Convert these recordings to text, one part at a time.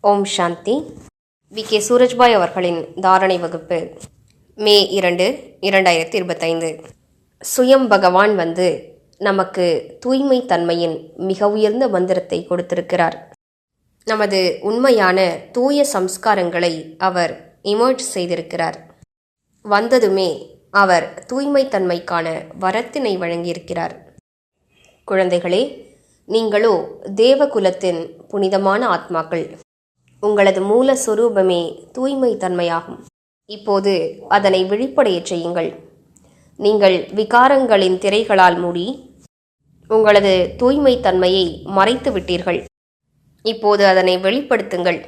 Om Shanti. We. K. Surajbhai அவர்களின் தாரணை வகுப்பு மே இரண்டு இரண்டாயிரத்தி இருபத்தைந்து. சுயம் பகவான் வந்து நமக்கு தூய்மை தன்மையின் மிக உயர்ந்த மந்திரத்தை கொடுத்திருக்கிறார். நமது உண்மையான தூய சம்ஸ்காரங்களை அவர் இமர்ஜ் செய்திருக்கிறார். வந்ததுமே அவர் தூய்மை தன்மைக்கான வரத்தினை வழங்கியிருக்கிறார். குழந்தைகளே நீங்களோ தேவகுலத்தின் புனிதமான ஆத்மாக்கள். உங்களது மூல சொரூபமே தூய்மை தன்மையாகும் இப்போது அதனை விழிப்படையச் செய்யுங்கள். நீங்கள் விகாரங்களின் திரைகளால் மூடி உங்களது தூய்மை தன்மையை மறைத்து விட்டீர்கள். இப்போது அதனை வெளிப்படுத்துங்கள்.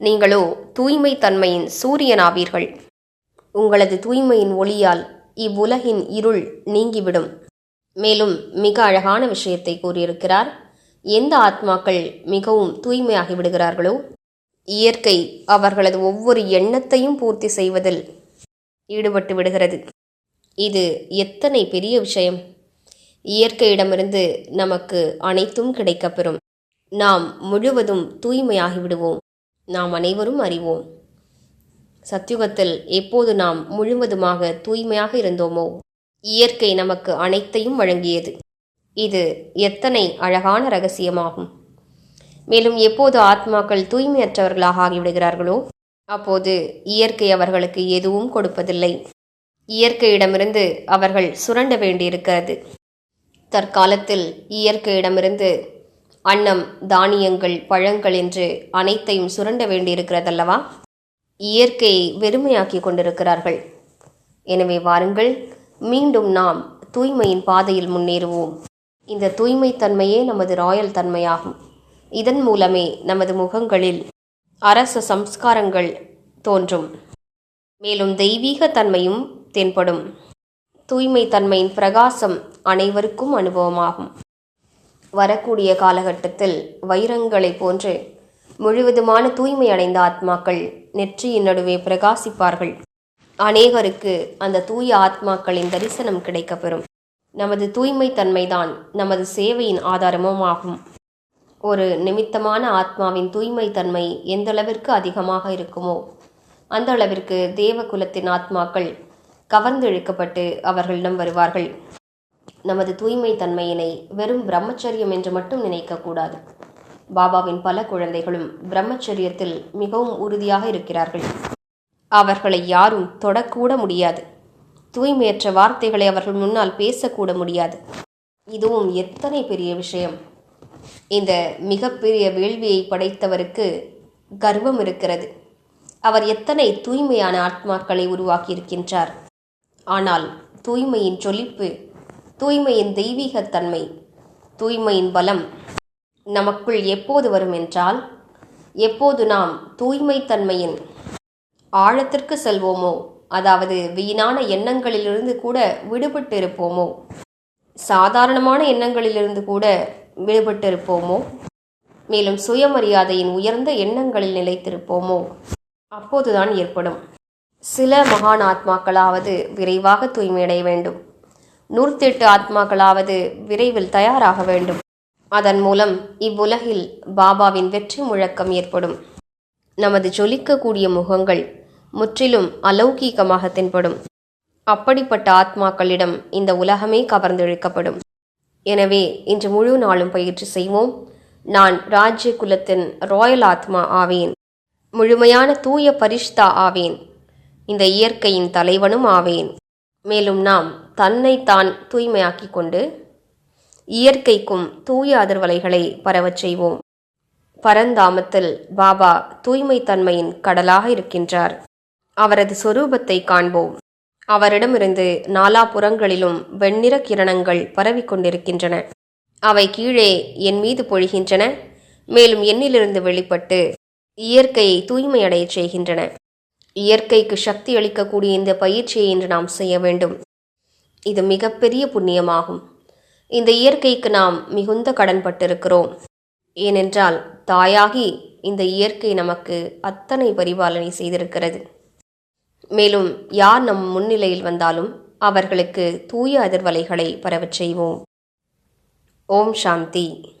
நீங்களோ தூய்மை தன்மையின் சூரியனாவீர்கள். உங்களது தூய்மையின் ஒளியால் இவ்வுலகின் இருள் நீங்கிவிடும். மேலும் மிக அழகான விஷயத்தை கூறியிருக்கிறார். எந்த ஆத்மாக்கள் மிகவும் தூய்மையாகி விடுகிறார்களோ இயற்கை அவர்களது ஒவ்வொரு எண்ணத்தையும் பூர்த்தி செய்வதில் ஈடுபட்டு விடுகிறது. இது எத்தனை பெரிய விஷயம்? இயற்கையிடமிருந்து நமக்கு அனைத்தும் கிடைக்கப்பெறும். நாம் முழுவதும் தூய்மையாகிவிடுவோம். நாம் அனைவரும் அறிவோம். சத்யுகத்தில் எப்போது நாம் முழுவதுமாக தூய்மையாக இருந்தோமோ இயற்கை நமக்கு அனைத்தையும் வழங்கியது. இது எத்தனை அழகான ரகசியமாகும். மேலும் எப்போது ஆத்மாக்கள் தூய்மையற்றவர்களாக ஆகிவிடுகிறார்களோ அப்போது இயற்கை அவர்களுக்கு எதுவும் கொடுப்பதில்லை. இயற்கையிடமிருந்து அவர்கள் சுரண்ட வேண்டியிருக்கிறது. தற்காலத்தில் இயற்கையிடமிருந்து அன்னம் தானியங்கள் பழங்கள் என்று அனைத்தையும் சுரண்ட வேண்டியிருக்கிறதல்லவா? இயற்கையை வெறுமையாக்கி கொண்டிருக்கிறார்கள். எனவே வாருங்கள் மீண்டும் நாம் தூய்மையின் பாதையில் முன்னேறுவோம். இந்த தூய்மை தன்மையே நமது ராயல் தன்மையாகும். இதன் மூலமே நமது முகங்களில் அரச சம்ஸ்காரங்கள் தோன்றும். மேலும் தெய்வீக தன்மையும் தென்படும். தூய்மை தன்மையின் பிரகாசம் அனைவருக்கும் அனுபவமாகும். வரக்கூடிய காலகட்டத்தில் வைரங்களைப் போன்று முழுவதுமான தூய்மை அடைந்த ஆத்மாக்கள் நெற்றியின் நடுவே பிரகாசிப்பார்கள். அநேகருக்கு அந்த தூய ஆத்மாக்களின் தரிசனம் கிடைக்கப்பெறும். நமது தூய்மை தன்மைதான் நமது சேவையின் ஆதாரமும் ஆகும். ஒரு நிமித்தமான ஆத்மாவின் தூய்மை தன்மை எந்தளவிற்கு அதிகமாக இருக்குமோ அந்த அளவிற்கு தேவகுலத்தின் ஆத்மாக்கள் கவர்ந்தெழுக்கப்பட்டு அவர்களிடம் வருவார்கள். நமது தூய்மை தன்மையினை வெறும் பிரம்மச்சரியம் என்று மட்டும் நினைக்கக்கூடாது பாபாவின் பல குழந்தைகளும் பிரம்மச்சரியத்தில் மிகவும் உறுதியாக இருக்கிறார்கள். அவர்களை யாரும் தொடக்கூட முடியாது. தூய்மையற்ற வார்த்தைகளை அவர்கள் முன்னால் பேசக்கூட முடியாது. இதுவும் எத்தனை பெரிய விஷயம்! இந்த மிகப்பெரிய வேள்வியை படைத்தவருக்கு கர்வம் இருக்கிறது. அவர் எத்தனை தூய்மையான ஆத்மாக்களை உருவாக்கியிருக்கின்றார். ஆனால் தூய்மையின் சொலிப்பு தூய்மையின் தெய்வீகத்தன்மை தூய்மையின் பலம் நமக்குள் எப்போது வரும் என்றால் எப்போது நாம் தூய்மைத்தன்மையின் ஆழத்திற்கு செல்வோமோ அதாவது வீணான எண்ணங்களிலிருந்து கூட விடுபட்டு இருப்போமோ சாதாரணமான எண்ணங்களிலிருந்து கூட விடுபட்டு இருப்போமோ மேலும் சுயமரியாதையின் உயர்ந்த எண்ணங்களில் நிலைத்திருப்போமோ? அப்போதுதான் ஏற்படும். சில மகான் ஆத்மாக்களாவது விரைவாக தூய்மையடைய வேண்டும். நூற்றெட்டு ஆத்மாக்களாவது விரைவில் தயாராக வேண்டும். அதன் மூலம் இவ்வுலகில் பாபாவின் வெற்றி முழக்கம் ஏற்படும். நமது ஜொலிக்கக்கூடிய முகங்கள் முற்றிலும் அலௌகீகமாக தென்படும். அப்படிப்பட்ட ஆத்மாக்களிடம் இந்த உலகமே கவர்ந்தெழுக்கப்படும். எனவே இன்று முழு நாளும் பயிற்சி செய்வோம். நான் ராஜ்ய குலத்தின் ராயல் ஆத்மா ஆவேன். முழுமையான தூய பரிஷ்தா ஆவேன். இந்த இயற்கையின் தலைவனும் ஆவேன். மேலும் நாம் தன்னை தான் தூய்மையாக்கிக் கொண்டு இயற்கைக்கும் தூய அதிர்வலைகளை பரவச் செய்வோம். பரந்தாமத்தில் பாபா தூய்மை தன்மையின் கடலாக இருக்கின்றார். அவரது சொரூபத்தை காண்போம். அவரிடமிருந்து நாலாபுறங்களிலும் வெண்ணிற கிரணங்கள் பரவிக்கொண்டிருக்கின்றன. அவை கீழே என் மீது பொழிகின்றன மேலும் என்னிலிருந்து வெளிப்பட்டு இயற்கையை தூய்மையடையச் செய்கின்றன. இயற்கைக்கு சக்தி அளிக்கக்கூடிய இந்த பயிற்சியை இன்று நாம் செய்ய வேண்டும். இது மிகப்பெரிய புண்ணியமாகும். இந்த இயற்கைக்கு நாம் மிகுந்த கடன்பட்டிருக்கிறோம். ஏனென்றால் தாயாகி இந்த இயற்கை நமக்கு அத்தனை பரிபாலனை செய்திருக்கிறது. மேலும் யார் நம் முன்னிலையில் வந்தாலும் அவர்களுக்கு தூய அதிர்வலைகளை பரவச் செய்வோம். ஓம் சாந்தி.